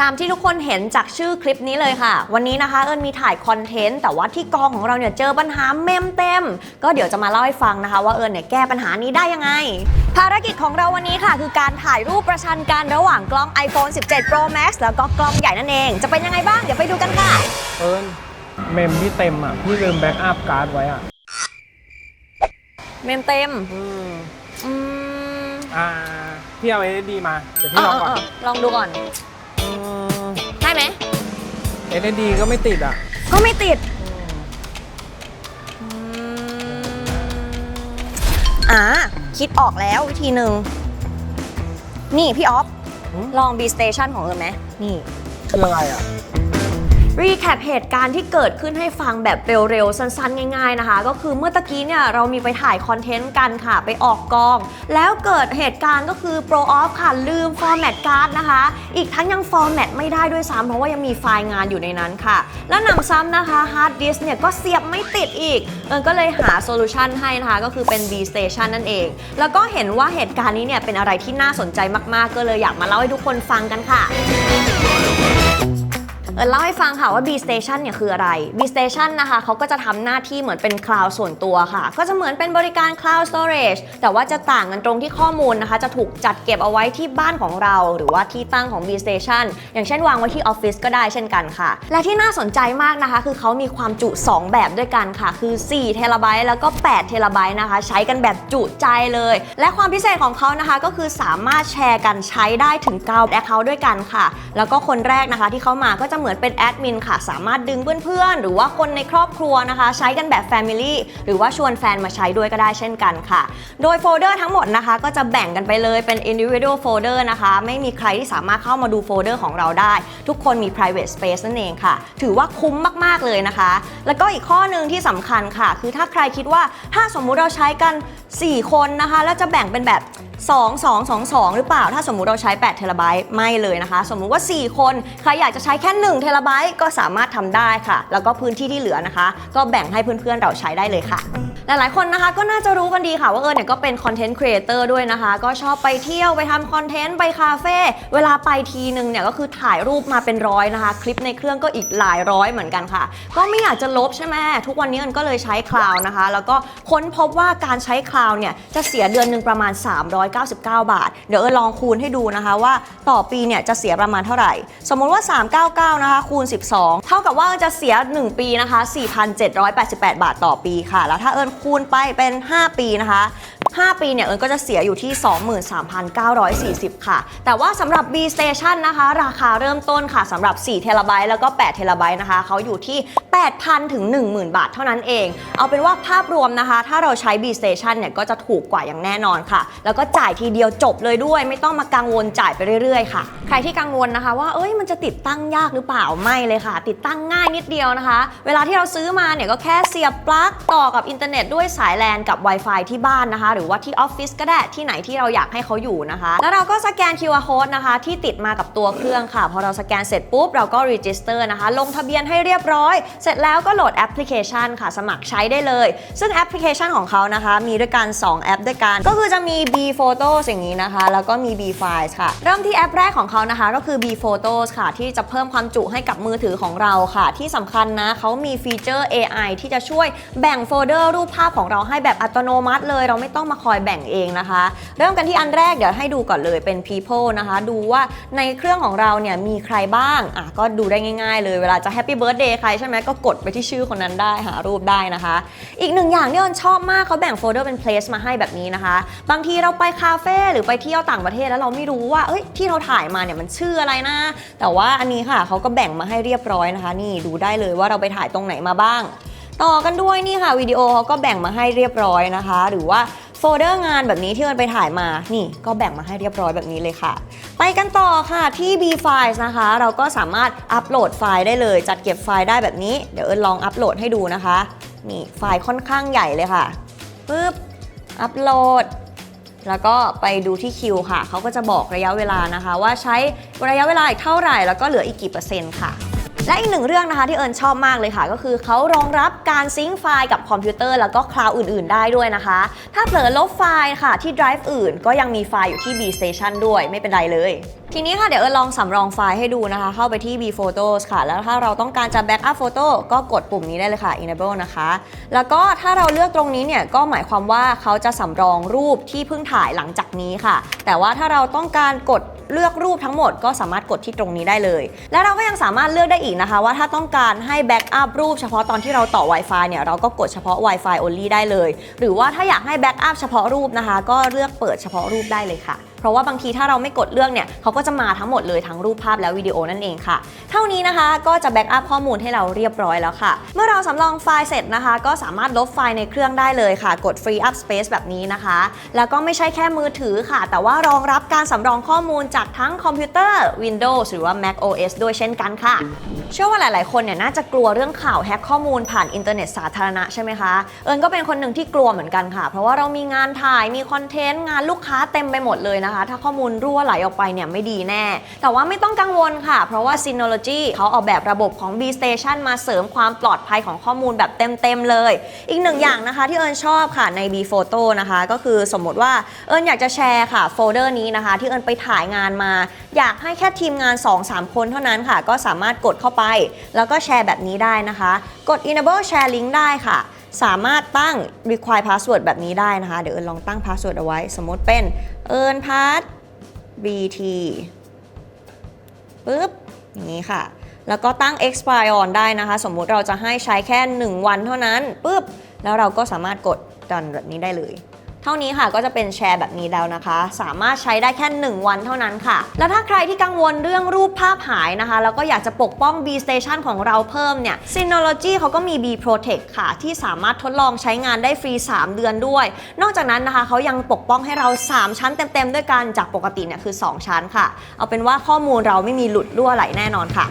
ตามที่ทุกคนเห็นจากชื่อคลิปนี้เลยค่ะ วันนี้นะคะเอิญมีถ่ายคอนเทนต์แต่ว่าที่กองของเราเนี่ยเจอปัญหาเมมเต็ม ก็เดี๋ยวจะมาเล่าให้ฟังนะคะ ว่าเอิญเนี่ยแก้ปัญหานี้ได้ยังไง ภารกิจของเราวันนี้ค่ะ คือการถ่ายรูปประชันกันระหว่างกล้อง iPhone 17 Pro Max แล้วก็กล้องใหญ่นั่นเอง จะเป็นยังไงบ้างเดี๋ยวไปดูกันค่ะ เอิญเมมพี่เต็มอะพี่ลืมแบ็กอัพการ์ดไว้อะเมมเต็มอืมอืมอ่าพี่เอา SSD มาเดี๋ยวเอพี่ลอองก่อนเออลองดูก่อนได้ไหม เอสเอสดีก็ไม่ติดอะ ก็ไม่ติดอ่าคิดออกแล้ววิธีหนึ่ง นี่พี่ออฟ หืม ลอง B Station ของเอิญไหมนี่ คืออะไรอะ รีแคปเหตุการณ์ที่เกิดขึ้นให้ฟังแบบเร็วๆ สั้นๆ ง่ายๆนะคะ ก็คือเมื่อตะกี้เนี่ยเรามีไปถ่ายคอนเทนต์กันค่ะ ไปออกกอง แล้วเกิดเหตุการณ์ก็คือ Pro Off ค่ะ ลืมฟอร์แมตการ์ดนะคะ อีกทั้งยังฟอร์แมตไม่ได้ด้วยซ้ำเพราะว่ายังมีไฟล์งานอยู่ในนั้นค่ะ และหนำซ้ำนะคะฮาร์ดดิสเนี่ยก็เสียบไม่ติดอีกเอิญก็เลยหาโซลูชันให้นะคะ ก็คือเป็น B Station นั่นเอง แล้วก็เห็นว่าเหตุการณ์นี้เนี่ยเป็นอะไรที่น่าสนใจมากๆ ก็เลยอยากมาเล่าให้ทุกคนฟังกันค่ะ ออเล่าให้ฟังค่ะว่า B Station เนี่ยคืออะไร B Station นะคะเขาก็จะทำหน้าที่เหมือนเป็นคลาวด์ส่วนตัวค่ะ ก็จะเหมือนเป็นบริการ Cloud Storage แต่ว่าจะต่างกันตรงที่ข้อมูลนะคะ จะถูกจัดเก็บเอาไว้ที่บ้านของเรา หรือว่าที่ตั้งของ B Station อย่างเช่นวางไว้ที่ออฟฟิศก็ได้เช่นกันค่ะ และที่น่าสนใจมากนะคะ คือเขามีความจุ 2 แบบด้วยกันค่ะ คือ4เทราไบต์แล้วก็8เทราไบต์นะคะ ใช้กันแบบจุใจเลย และความพิเศษของเขานะคะ ก็คือสามารถแชร์กันใช้ได้ถึง9 Account ด้วยกันค่ะ แล้วก็คนแรกนะคะที่เข้ามาก็จะเหมือนเป็นแอดมินค่ะ สามารถดึงเพื่อนๆ หรือว่าคนในครอบครัวนะคะ ใช้กันแบบ Family หรือว่าชวนแฟนมาใช้ด้วยก็ได้เช่นกันค่ะ โดยโฟลเดอร์ทั้งหมดนะคะ ก็จะแบ่งกันไปเลยเป็น individual folder นะคะ ไม่มีใครที่สามารถเข้ามาดูโฟลเดอร์ของเราได้ ทุกคนมี private space นั่นเองค่ะ ถือว่าคุ้มมากๆเลยนะคะ แล้วก็อีกข้อหนึ่งที่สำคัญค่ะ คือถ้าใครคิดว่าถ้าสมมุติเราใช้กัน 4 คนนะคะ แล้วจะแบ่งเป็นแบบ 2 2 2 2 หรือเปล่า ถ้าสมมุติเราใช้8เทราไบต์ไม่เลยนะคะ สมมุติว่า 4 คน ใครอยากจะใช้แค่1เทราไบต์ก็สามารถทำได้ค่ะ แล้วก็พื้นที่ที่เหลือนะคะ ก็แบ่งให้เพื่อนๆเราใช้ได้เลยค่ะ หลายๆคนนะคะก็น่าจะรู้กันดีค่ะว่าเออเนี่ยก็เป็นคอนเทนต์ครีเอเตอร์ด้วยนะคะ ก็ชอบไปเที่ยวไปทำคอนเทนต์ไปคาเฟ่เวลาไปทีนึงเนี่ยก็คือถ่ายรูปมาเป็นร้อยนะคะ คลิปในเครื่องก็อีกหลายร้อยเหมือนกันค่ะ ก็ไม่อยากจะลบใช่ไหมทุกวันนี้มันก็เลยใช้คลาวนะคะ แล้วก็ค้นพบว่าการใช้คลาวเนี่ยจะเสียเดือนหนึ่งประมาณ 399 บาท เดี๋ยวเออลองคูณให้ดูนะคะว่าต่อปีเนี่ยจะเสียประมาณเท่าไหร่ สมมุติว่า 399 นะคะคูณ 12 เท่ากับว่าจะเสีย 1 ปีนะคะ 4,788 บาทต่อปีค่ะ แล้วถ้าเอิญคูณไปเป็น 5 ปีนะคะ 5 ปีเนี่ยเอิญก็จะเสียอยู่ที่ 23,940 ค่ะ แต่ว่าสำหรับ B Station นะคะ ราคาเริ่มต้นค่ะสำหรับ4เทราไบต์แล้วก็8เทราไบต์นะคะเขาอยู่ที่ 8,000 ถึง 10,000 บาทเท่านั้นเอง เอาเป็นว่าภาพรวมนะคะ ถ้าเราใช้ B Station เนี่ยก็จะถูกกว่าอย่างแน่นอนค่ะ แล้วก็จ่ายทีเดียวจบเลยด้วย ไม่ต้องมากังวลจ่ายไปเรื่อยๆค่ะ ใครที่กังวลนะคะ ว่าเอ้ยมันจะติดตั้งยากหรือเปล่าไม่เลยค่ะ ติดตั้งง่ายนิดเดียวนะคะ เวลาที่เราซื้อมาเนี่ยก็แค่เสียบปลั๊กต่อกับอินเทอร์เน็ตด้วยสายแลนกับ Wi-Fi ที่บ้านนะคะหรือว่าที่ออฟฟิศก็ได้ที่ไหนที่เราอยากให้เขาอยู่นะคะ แล้วเราก็สแกน QR code นะคะ ที่ติดมากับตัวเครื่องค่ะ พอเราสแกนเสร็จปุ๊บเราก็ register นะคะ ลงทะเบียนให้เรียบร้อย เสร็จแล้วก็โหลดแอปพลิเคชันค่ะ สมัครใช้ได้เลย ซึ่งแอปพลิเคชันของเขานะคะ มีด้วยกัน 2 แอปด้วยกัน ก็คือจะมี B Photos อย่างนี้นะคะ แล้วก็มี B Files ค่ะ เริ่มที่แอปแรกของเขานะคะ ก็คือ B Photos ค่ะ ที่จะเพิ่มความจุให้กับมือถือของเราค่ะ ที่สำคัญนะเขามีฟีเจอร์ AI ที่จะช่วยแบ่งโฟลเดอร์รูปภาพของเราให้แบบอัตโนมัติเลย เราไม่ต้องมาคอยแบ่งเองนะคะ เริ่มกันที่อันแรกเดี๋ยวให้ดูก่อนเลยเป็น people นะคะ ดูว่าในเครื่องของเราเนี่ยมีใครบ้างอะก็ดูได้ง่าย ๆ เลยเวลาจะ Happy Birthday ใครใช่ไหมก็กดไปที่ชื่อคนนั้นได้หารูปได้นะคะ อีกหนึ่งอย่างที่อนชอบมากเขาแบ่งโฟลเดอร์เป็น place มาให้แบบนี้นะคะ บางทีเราไปคาเฟ่หรือไปเที่ยวต่างประเทศแล้วเราไม่รู้ว่าเอ้ยที่เราถ่ายมาเนี่ยมันชื่ออะไรนะ แต่ว่าอันนี้ค่ะเขาก็แบ่งมาให้เรียบร้อยนะคะ นี่ดูได้เลยว่าเราไปถ่ายตรงไหนมาบ้าง ต่อกันด้วยนี่ค่ะวิดีโอเขาก็แบ่งมาให้เรียบร้อยนะคะ หรือว่า โฟลเดอร์งานแบบนี้ที่มันไปถ่ายมา นี่ก็แบ่งมาให้เรียบร้อยแบบนี้เลยค่ะ ไปกันต่อค่ะที่ B Files นะคะ เราก็สามารถอัปโหลดไฟล์ได้เลย จัดเก็บไฟล์ได้แบบนี้ เดี๋ยวเอิญลองอัปโหลดให้ดูนะคะ นี่ไฟล์ค่อนข้างใหญ่เลยค่ะปึ๊บ อัปโหลด แล้วก็ไปดูที่คิวค่ะ เขาก็จะบอกระยะเวลานะคะ ว่าใช้ระยะเวลาอีกเท่าไหร่ แล้วก็เหลืออีกกี่เปอร์เซ็นต์ค่ะ และอีกหนึ่งเรื่องนะคะที่เอิญชอบมากเลยค่ะ ก็คือเขารองรับการซิงค์ไฟล์กับคอมพิวเตอร์แล้วก็คลาวด์อื่น ๆ ได้ด้วยนะคะ ถ้าเผลอลบไฟล์ค่ะที่ drive อื่น ก็ยังมีไฟล์อยู่ที่ B Station ด้วยไม่เป็นไรเลย ทีนี้ค่ะเดี๋ยวเอิญลองสำรองไฟล์ให้ดูนะคะ เข้าไปที่ B Photos ค่ะ แล้วถ้าเราต้องการจะ backup photo ก็กดปุ่มนี้ได้เลยค่ะ enable นะคะ แล้วก็ถ้าเราเลือกตรงนี้เนี่ยก็หมายความว่าเขาจะสำรองรูปที่เพิ่งถ่ายหลังจากนี้ค่ะ แต่ว่าถ้าเราต้องการกด เลือกรูปทั้งหมดก็สามารถกดที่ตรงนี้ได้เลย และเราก็ยังสามารถเลือกได้อีกนะคะ ว่าถ้าต้องการให้แบ็กอัพรูปเฉพาะตอนที่เราต่อ Wi-Fi เนี่ยเราก็กดเฉพาะ Wi-Fi only ได้เลย หรือว่าถ้าอยากให้แบ็กอัพเฉพาะรูปนะคะ ก็เลือกเปิดเฉพาะรูปได้เลยค่ะ เพราะว่าบางทีถ้าเราไม่กดเลือกเนี่ยเขาก็จะมาทั้งหมดเลยทั้งรูปภาพและวิดีโอนั่นเองค่ะ เท่านี้นะคะก็จะแบ็กอัพข้อมูลให้เราเรียบร้อยแล้วค่ะ เมื่อเราสำรองไฟล์เสร็จนะคะ ก็สามารถลบไฟล์ในเครื่องได้เลยค่ะ กด free up space แบบนี้นะคะ แล้วก็ไม่ใช่แค่มือถือค่ะ แต่ว่ารองรับการสำรองข้อมูลจากทั้งคอมพิวเตอร์ Windows หรือว่า Mac OS ด้วยเช่นกันค่ะ เชื่อว่าหลาย ๆ คนเนี่ยน่าจะกลัวเรื่องข่าวแฮกข้อมูลผ่านอินเทอร์เน็ตสาธารณะใช่ไหมคะ เอิญก็เป็นคนหนึ่งที่กลัวเหมือนกันค่ะ เพราะว่าเรามีงานถ่ายมีคอนเทนต์งานลูกค้าเต็มไปหมดเลยนะคะ ถ้าข้อมูลรั่วไหลออกไปเนี่ยไม่ดีแน่ แต่ว่าไม่ต้องกังวลค่ะ เพราะว่า Synology เขาออกแบบระบบของ B Station มาเสริมความปลอดภัยของข้อมูลแบบเต็ม ๆ เลย อีกหนึ่งอย่างนะคะที่เอิญชอบค่ะใน B Photo นะคะ ก็คือสมมติว่าเอิญอยากจะแชร์ค่ะโฟลเดอร์นี้นะคะ ที่เอิญไปถ่ายงานมาอยากให้แค่ทีมงาน 2-3 คนเท่านั้นค่ะ ก็สามารถกดเข้าไป แล้วก็แชร์แบบนี้ได้นะคะ กด enable share link ได้ค่ะ สามารถตั้ง require password แบบนี้ได้นะคะ เดี๋ยวเอิญลองตั้ง password เอาไว้ สมมติเป็นเอิญพาส bt ปึ๊บอย่างนี้ค่ะ แล้วก็ตั้ง expire on ได้นะคะ สมมุติเราจะให้ใช้แค่ 1 วันเท่านั้นปึ๊บแล้วเราก็สามารถกด done แบบนี้ได้เลย เท่านี้ค่ะก็จะเป็นแชร์แบบนี้แล้วนะคะ สามารถใช้ได้แค่ 1 วันเท่านั้นค่ะ แล้วถ้าใครที่กังวลเรื่องรูปภาพหายนะคะ แล้วก็อยากจะปกป้อง B Station ของเราเพิ่มเนี่ย Synology เขาก็มี B Protect ค่ะ ที่สามารถทดลองใช้งานได้ฟรี 3 เดือนด้วย นอกจากนั้นนะคะเขายังปกป้องให้เรา 3 ชั้นเต็ม ๆ ด้วยกันจากปกติเนี่ยคือ 2 ชั้นค่ะ เอาเป็นว่าข้อมูลเราไม่มีหลุดรั่วไหลแน่นอนค่ะ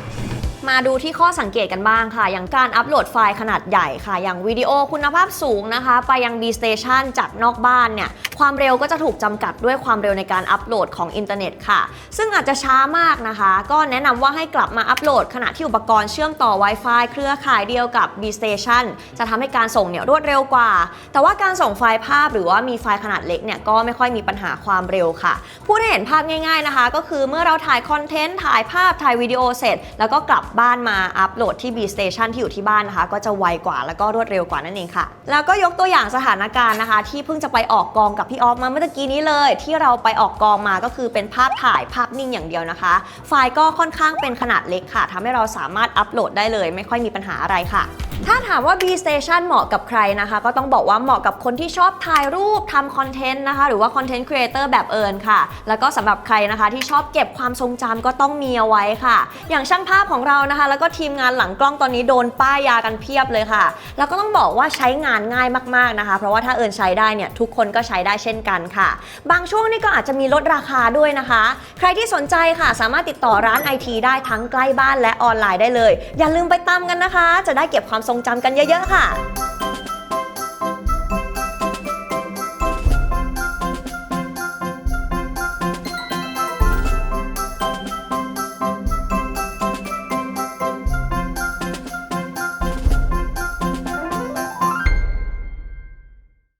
มาดูที่ข้อสังเกตกันบ้างค่ะ อย่างการอัปโหลดไฟล์ขนาดใหญ่ค่ะ อย่างวิดีโอคุณภาพสูงนะคะ ไปยัง B Station จากนอกบ้านเนี่ย ความเร็วก็จะถูกจำกัดด้วยความเร็วในการอัปโหลดของอินเทอร์เน็ตค่ะ ซึ่งอาจจะช้ามากนะคะ ก็แนะนำว่าให้กลับมาอัปโหลด ขณะที่อุปกรณ์เชื่อมต่อ Wi-Fi เครือข่ายเดียวกับ B Station จะทำให้การส่งเนี่ยรวดเร็วกว่า แต่ว่าการส่งไฟล์ภาพหรือว่ามีไฟล์ขนาดเล็กเนี่ยก็ไม่ค่อยมีปัญหาความเร็วค่ะ พูดให้เห็นภาพง่าย ๆนะคะ ก็คือเมื่อเราถ่ายคอนเทนต์ถ่ายภาพถ่ายวิดีโอเสร็จ แล้วก็กลับบ้านมาอัปโหลดที่ B Station ที่อยู่ที่บ้านนะคะ ก็จะไวกว่าแล้วก็รวดเร็วกว่านั่นเองค่ะ แล้วก็ยกตัวอย่างสถานการณ์นะคะ ที่เพิ่งจะไปออกกองกับพี่ออฟมาเมื่อกี้นี้เลย ที่เราไปออกกองมาก็คือเป็นภาพถ่ายภาพนิ่งอย่างเดียวนะคะ ไฟล์ก็ค่อนข้างเป็นขนาดเล็กค่ะทำให้เราสามารถอัปโหลดได้เลย ไม่ค่อยมีปัญหาอะไรค่ะถ้าถามว่า B Station เหมาะกับใครนะคะ ก็ต้องบอกว่าเหมาะกับคนที่ชอบถ่ายรูปทำคอนเทนต์นะคะ หรือว่าคอนเทนต์ครีเอเตอร์แบบเอิญค่ะ แล้วก็สำหรับใครนะคะที่ชอบเก็บความทรงจำก็ต้องมีเอาไว้ค่ะ อย่างช่างภาพของเรานะคะ แล้วก็ทีมงานหลังกล้องตอนนี้โดนป้ายยากันเพียบเลยค่ะ แล้วก็ต้องบอกว่าใช้งานง่ายมากๆนะคะ เพราะว่าถ้าเอิญใช้ได้เนี่ยทุกคนก็ใช้ได้เช่นกันค่ะ บางช่วงนี่ก็อาจจะมีลดราคาด้วยนะคะ ใครที่สนใจค่ะสามารถติดต่อร้านไอทีได้ทั้งใกล้บ้านและออนไลน์ได้เลย อย่าลืมไปตามกันนะคะ จะได้เก็บความทรงจำกันเยอะ ๆ ค่ะ